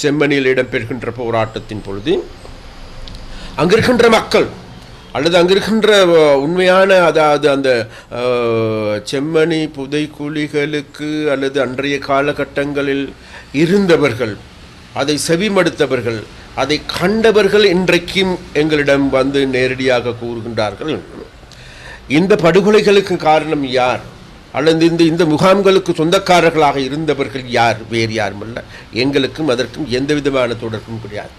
செம்மணியில் இடம்பெறுகின்ற போராட்டத்தின் பொழுது அங்கிருக்கின்ற மக்கள் அல்லது அங்கிருக்கின்ற உண்மையான அதாவது அந்த செம்மணி புதைக்குழிகளுக்கு அல்லது அன்றைய காலகட்டங்களில் இருந்தவர்கள் அதை செவிமடுத்தவர்கள் அதை கண்டவர்கள் இன்றைக்கும் எங்களிடம் வந்து நேரடியாக கூறுகின்றார்கள். இந்த படுகொலைகளுக்கு காரணம் யார்? அல்லது இந்த இந்த முகாம்களுக்கு சொந்தக்காரர்களாக இருந்தவர்கள் யார்? வேறு யாருமல்ல. எங்களுக்கும் அதற்கும் எந்த விதமான தொடர்பும் கிடையாது.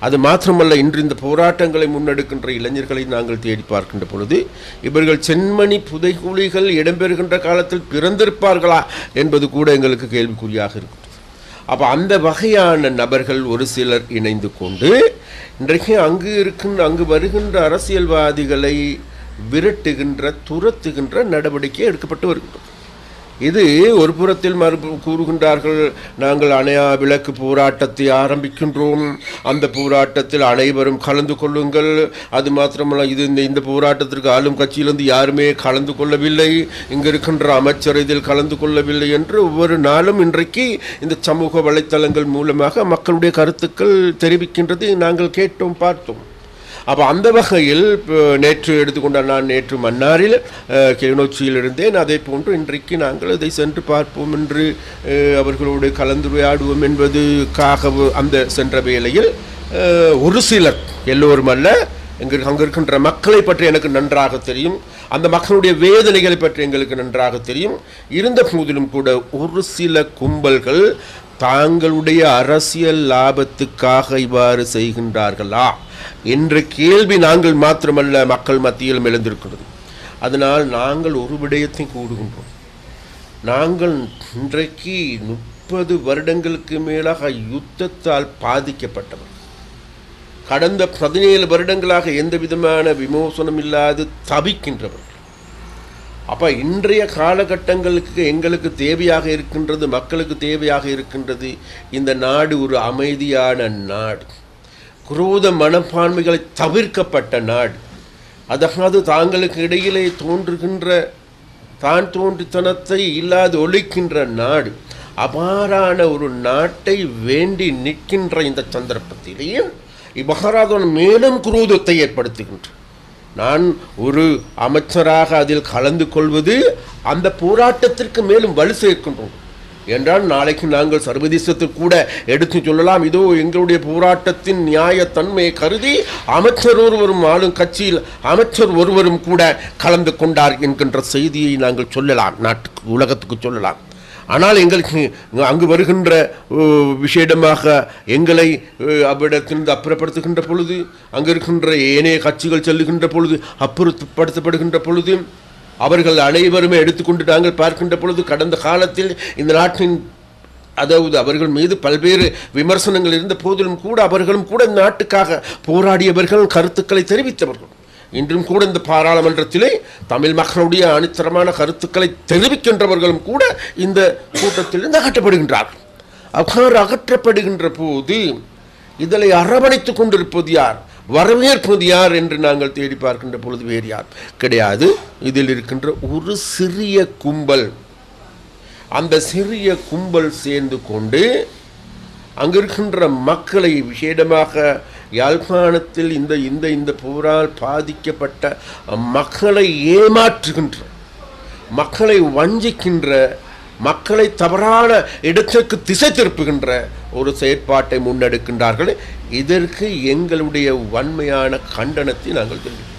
அது மாத்திரமல்ல இன்று இந்த போராட்டங்களை முன்னெடுக்கின்ற இளைஞர்களை நாங்கள் தேடி பார்க்கின்ற பொழுது இவர்கள் சென்மணி புதைகுழிகள் இடம்பெறுகின்ற காலத்தில் பிறந்திருப்பார்களா என்பது கூட எங்களுக்கு கேள்விக்குறியாக இருக்கிறது அப்போ அந்த வகையான நபர்கள் ஒரு சிலர் இணைந்து கொண்டு இன்றைக்கு அங்கு இருக்கின்ற அங்கு வருகின்ற அரசியல்வாதிகளை விரட்டுகின்ற துரத்துகின்ற நடவடிக்கை எடுக்கப்பட்டு வருகின்றது. இது ஒரு புறத்தில் மறுபு கூறுகின்றார்கள் நாங்கள் அணையா விளக்கு போராட்டத்தை ஆரம்பிக்கின்றோம். அந்த போராட்டத்தில் அனைவரும் கலந்து கொள்ளுங்கள். அது மாத்திரமல்ல இது இந்த இந்த போராட்டத்திற்கு ஆளும் கட்சியிலிருந்து யாருமே கலந்து கொள்ளவில்லை. இங்கு இருக்கின்ற அமைச்சர் இதில் கலந்து கொள்ளவில்லை என்று ஒவ்வொரு நாளும் இன்றைக்கு இந்த சமூக வலைத்தளங்கள் மூலமாக மக்களுடைய கருத்துக்கள் தெரிவிக்கின்றது. நாங்கள் கேட்டோம் பார்த்தோம். அப்போ அந்த வகையில் நேற்று எடுத்துக்கொண்ட நான் நேற்று மன்னாரில் அஹ், கிளிநொச்சியில் இருந்தேன் அதே போன்று இன்றைக்கு நாங்கள் அதை சென்று பார்ப்போம் என்று அவர்களோடு கலந்துரையாடுவோம் என்பதுக்காக அந்த சென்ற வேளையில் ஒரு சிலர் எல்லோரும் அல்ல எங்கள் அங்கே இருக்கின்ற மக்களை பற்றி எனக்கு நன்றாக தெரியும். அந்த மக்களுடைய வேதனைகளை பற்றி எங்களுக்கு நன்றாக தெரியும். இருந்த போதிலும் கூட ஒரு சில கும்பல்கள் தாங்களுடைய அரசியல் லாபத்துக்காக இவ்வாறு செய்கின்றார்களா? என்ற கேள்வி நாங்கள் மாத்திரமல்ல மக்கள் மத்தியிலும் எழுந்திருக்கிறது. அதனால் நாங்கள் ஒரு விடயத்தை கூடுகின்றோம் நாங்கள் இன்றைக்கு முப்பது வருடங்களுக்கு மேலாக யுத்தத்தால் பாதிக்கப்பட்டவர். கடந்த பதினேழு வருடங்களாக எந்த விதமான விமோசனம் இல்லாது தவிக்கின்றவர்கள் அப்போ இன்றைய காலகட்டங்களுக்கு எங்களுக்கு தேவையாக இருக்கின்றது மக்களுக்கு தேவையாக இருக்கின்றது இந்த நாடு ஒரு அமைதியான நாடு. குரோத மனப்பான்மைகளை தவிர்க்கப்பட்ட நாடு. அதாவது தாங்களுக்கு இடையிலே தோன்றுகின்ற தான் தோன்றித்தனத்தை இல்லாது ஒழிக்கின்ற நாடு. அபாரான ஒரு நாட்டை வேண்டி நிற்கின்ற இந்த சந்தர்ப்பத்திலேயே இம்மகாராதன் மேலும் குரோதத்தை ஏற்படுத்துகின்ற நான் ஒரு அமைச்சராக அதில் கலந்து கொள்வது அந்த போராட்டத்திற்கு மேலும் வலு சேர்க்கின்றோம். என்றால் நாளைக்கு நாங்கள் சர்வதேசத்தில் கூட எடுத்து சொல்லலாம் இதோ எங்களுடைய போராட்டத்தின் நியாயத்தன்மையை கருதி அமைச்சர் ஒருவரும் ஆளும் கட்சியில் அமைச்சர் ஒருவரும் கூட கலந்து கொண்டார் என்கின்ற செய்தியை நாங்கள் சொல்லலாம் நாட்டுக்கு உலகத்துக்கு சொல்லலாம். ஆனால் எங்களுக்கு அங்கு வருகின்ற விஷயமாக எங்களை அவ்விடத்திலிருந்து அப்புறப்படுத்துகின்ற பொழுது அங்கு இருக்கின்ற ஏனைய கட்சிகள் செல்லுகின்ற பொழுது அப்புறப்படுத்தப்படுகின்ற பொழுது அவர்கள் அனைவருமே எடுத்துக்கொண்டு நாங்கள் பார்க்கின்ற பொழுது கடந்த காலத்தில் இந்த நாட்டின் அதாவது அவர்கள் மீது பல்வேறு விமர்சனங்கள் இருந்த போதிலும் கூட அவர்களும் கூட இந்த நாட்டுக்காக போராடியவர்கள் கருத்துக்களை தெரிவித்தவர்கள். இன்றும் கூட இந்த பாராளுமன்றத்திலே தமிழ் மக்களுடைய அணித்தரமான கருத்துக்களை தெரிவிக்கின்றவர்களும் கூட இந்த கூட்டத்திலிருந்து அகற்றப்படுகின்றார்கள் அவ்வாறு அகற்றப்படுகின்ற போது இதனை அரவணைத்துக் கொண்டிருப்பது யார்? வரவேற்பது யார் என்று நாங்கள் தேடி பார்க்கின்ற பொழுது வேறு யார்? கிடையாது. இதில் இருக்கின்ற ஒரு சிறிய கும்பல். அந்த சிறிய கும்பல் சேர்ந்து கொண்டு அங்கிருக்கின்ற மக்களை விசேடமாக யாழ்ப்பாணத்தில் இந்த இந்த இந்த போரால் பாதிக்கப்பட்ட மக்களை ஏமாற்றுகின்ற மக்களை வஞ்சிக்கின்ற மக்களை தவறான இடத்திற்கு திசை திருப்புகின்ற ஒரு செயற்பாட்டை முன்னெடுக்கின்றார்கள். இதற்கு எங்களுடைய வன்மையான கண்டனத்தை நாங்கள் தெரிவிக்கிறோம்.